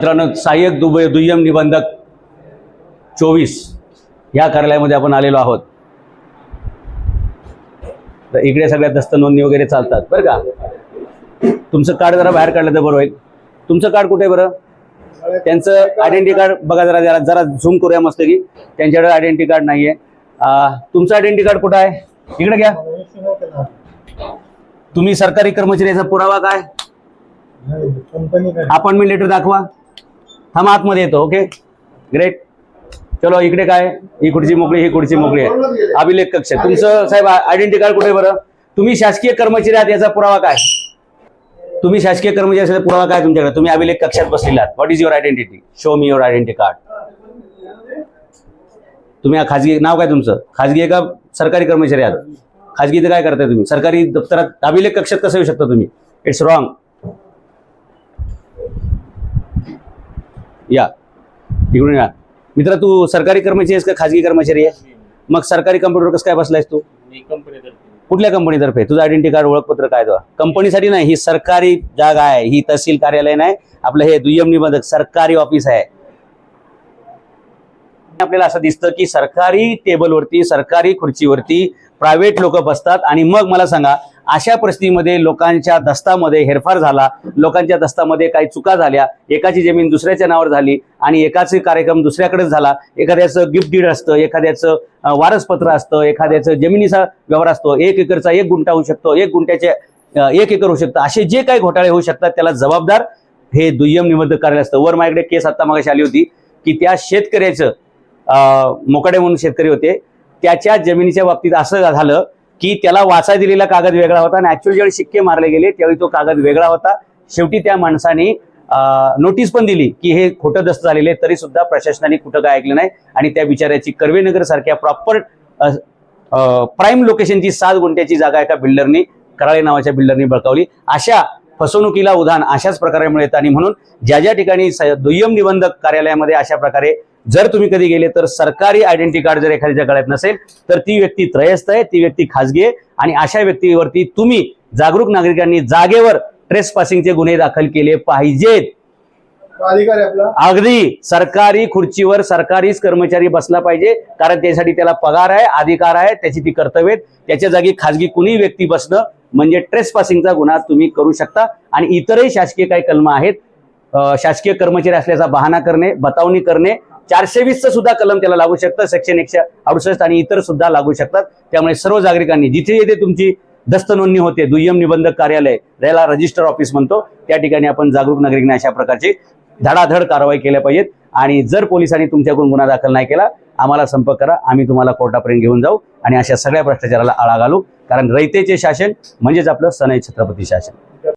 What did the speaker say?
मित्रांनो सहाय्यक दुबई दुय्यम निबंधक चोवीस या कार्यालयामध्ये आपण आलेलो आहोत. तर इकडे सगळ्या दस्त नोंदणी वगैरे चालतात बरं का? तुमचं कार्ड जरा बाहेर काढलं तर बरं होईल. तुमचं कार्ड कुठे आहे बरं? त्यांचं आयडेंटिटी कार्ड बघा जरा जरा जरा झूम करूया मस्त की. त्यांच्याकडे आयडेंटिटी कार्ड नाही आहे तुमचं आयडेंटिटी कार्ड कुठं आहे? इकडे घ्या. तुम्ही सरकारी कर्मचाऱ्याचा पुरावा काय? अपॉइंटमेंट लेटर दाखवा. थांब आतमध्ये येतो ओके ग्रेट चलो इकडे काय? ही खुर्ची मोकळी ही खुर्ची मोकळी आहे. अभिलेख कक्ष. तुमचं साहेब आयडेंटिटी कार्ड कुठे आहे बरं? तुम्ही शासकीय कर्मचारी आहात याचा पुरावा काय? तुम्ही शासकीय कर्मचारी असल्याचा पुरावा काय तुमच्याकडे? तुम्ही अभिलेख कक्षात बसलेला आहात. What is your identity show me your identity card तुम्ही खाजगी नाव काय तुमचं? खाजगी का सरकारी कर्मचारी आहात? खाजगी तर काय करताय तुम्ही? सरकारी दप्तरात अभिलेख कक्षात कसं येऊ शकता तुम्ही? इट्स रॉंग या. इकडून या. मित्र तू सरकारी कर्मचारी आहेस का खाजगी कर्मचारी आहे? मग सरकारी कम्प्युटर कसं काय बसलायस तू? कुठल्या कंपनीतर्फे तुझं आयडेंटिटी कार्ड ओळखपत्र काय तो कंपनीसाठी नाही ही सरकारी जागा आहे. ही तहसील कार्यालय नाही. आपलं हे दुय्यम निबंधक सरकारी ऑफिस आहे. आपल्याला असं दिसतं की सरकारी टेबलवरती सरकारी खुर्चीवरती प्रायव्हेट लोक बसतात. आणि मग मला सांगा अशा परिस्थितीमध्ये लोकांच्या दस्तामध्ये हेरफार झाला. लोकांच्या दस्तामध्ये काही चुका झाल्या. एकाची जमीन दुसऱ्याच्या नावावर झाली आणि एकाचे कार्यक्रम दुसऱ्याकडेच झाला. एखाद्याचं गिफ्ट डीड असतं एखाद्याचं वारसपत्र असतं एखाद्याचं जमिनीचा व्यवहार असतो. एक एकरचा एक गुंठा होऊ शकतो एक गुंठ्याचे एक एकर होऊ शकतं. असे जे काही घोटाळे होऊ शकतात त्याला जबाबदार हे दुय्यम निबंधक कार्यालय असतं. वर माझ्याकडे केस आता मागाशी आली होती की त्या शेतकऱ्याचं मोकाडे म्हणून शेतकरी होते. त्याच्या जमिनीच्या बाबतीत असं झालं की त्याला वाचा दिलेला कागद वेगळा होता आणि ऍक्च्युअली ज्यावेळी शिक्के मारले गेले त्यावेळी तो कागद वेगळा होता. शेवटी त्या माणसाने नोटीस पण दिली की हे खोटं दस्त झालेले तरी सुद्धा प्रशासनाने कुठं काय ऐकलं नाही. आणि त्या बिचाऱ्याची कर्वेनगर सारख्या प्रॉपर प्राईम लोकेशनची सात गुंठ्याची जागा एका बिल्डरनी कराळे नावाच्या बिल्डरनी बळकावली. अशा फसवणुकीला उदाहरण अशाच प्रकारे मिळतं. आणि म्हणून ज्या ज्या ठिकाणी स- दुय्यम निबंधक कार्यालयामध्ये अशा प्रकारे जर तुम्ही कधी गेले तर सरकारी आयडेंटिटी कार्ड जर एखाद्याच्या गळ्यात नसेल तर ती व्यक्ती त्रयस्थ आहे ती व्यक्ती खाजगी आहे आणि अशा व्यक्तीवरती तुम्ही जागरूक नागरिकांनी जागेवर ट्रेस पासिंगचे गुन्हे दाखल केले पाहिजेत. अगदी सरकारी खुर्चीवर सरकारीच कर्मचारी बसला पाहिजे कारण त्यासाठी त्याला पगार आहे अधिकार आहे त्याची ती कर्तव्य. त्याच्या जागी खाजगी कुणी व्यक्ती बसणं म्हणजे ट्रेस पासिंगचा गुन्हा तुम्ही करू शकता. आणि इतरही शासकीय काही कलम आहेत शासकीय कर्मचारी असल्याचा बहाणा करणे बतावणी करणे चारशे वीसचं सुद्धा कलम त्याला लागू शकतं सेक्शन एकशे अडुसष्ट आणि इतर सुद्धा लागू शकतात. त्यामुळे सर्व नागरिकांनी जिथे जिथे तुमची दस्त नोंदणी होते दुय्यम निबंधक कार्यालय ज्याला रजिस्टर ऑफिस म्हणतो त्या ठिकाणी आपण जागरूक नागरिकांनी अशा प्रकारची धडाधड कारवाई केल्या पाहिजेत. आणि जर पोलिसांनी तुमच्याकडून गुन्हा दाखल नाही केला आम्हाला संपर्क करा आम्ही तुम्हाला कोर्टापर्यंत घेऊन जाऊ आणि अशा सगळ्या भ्रष्टाचाराला आळा घालू. कारण रयतेचे शासन म्हणजेच आपलं सनई छत्रपती शासन.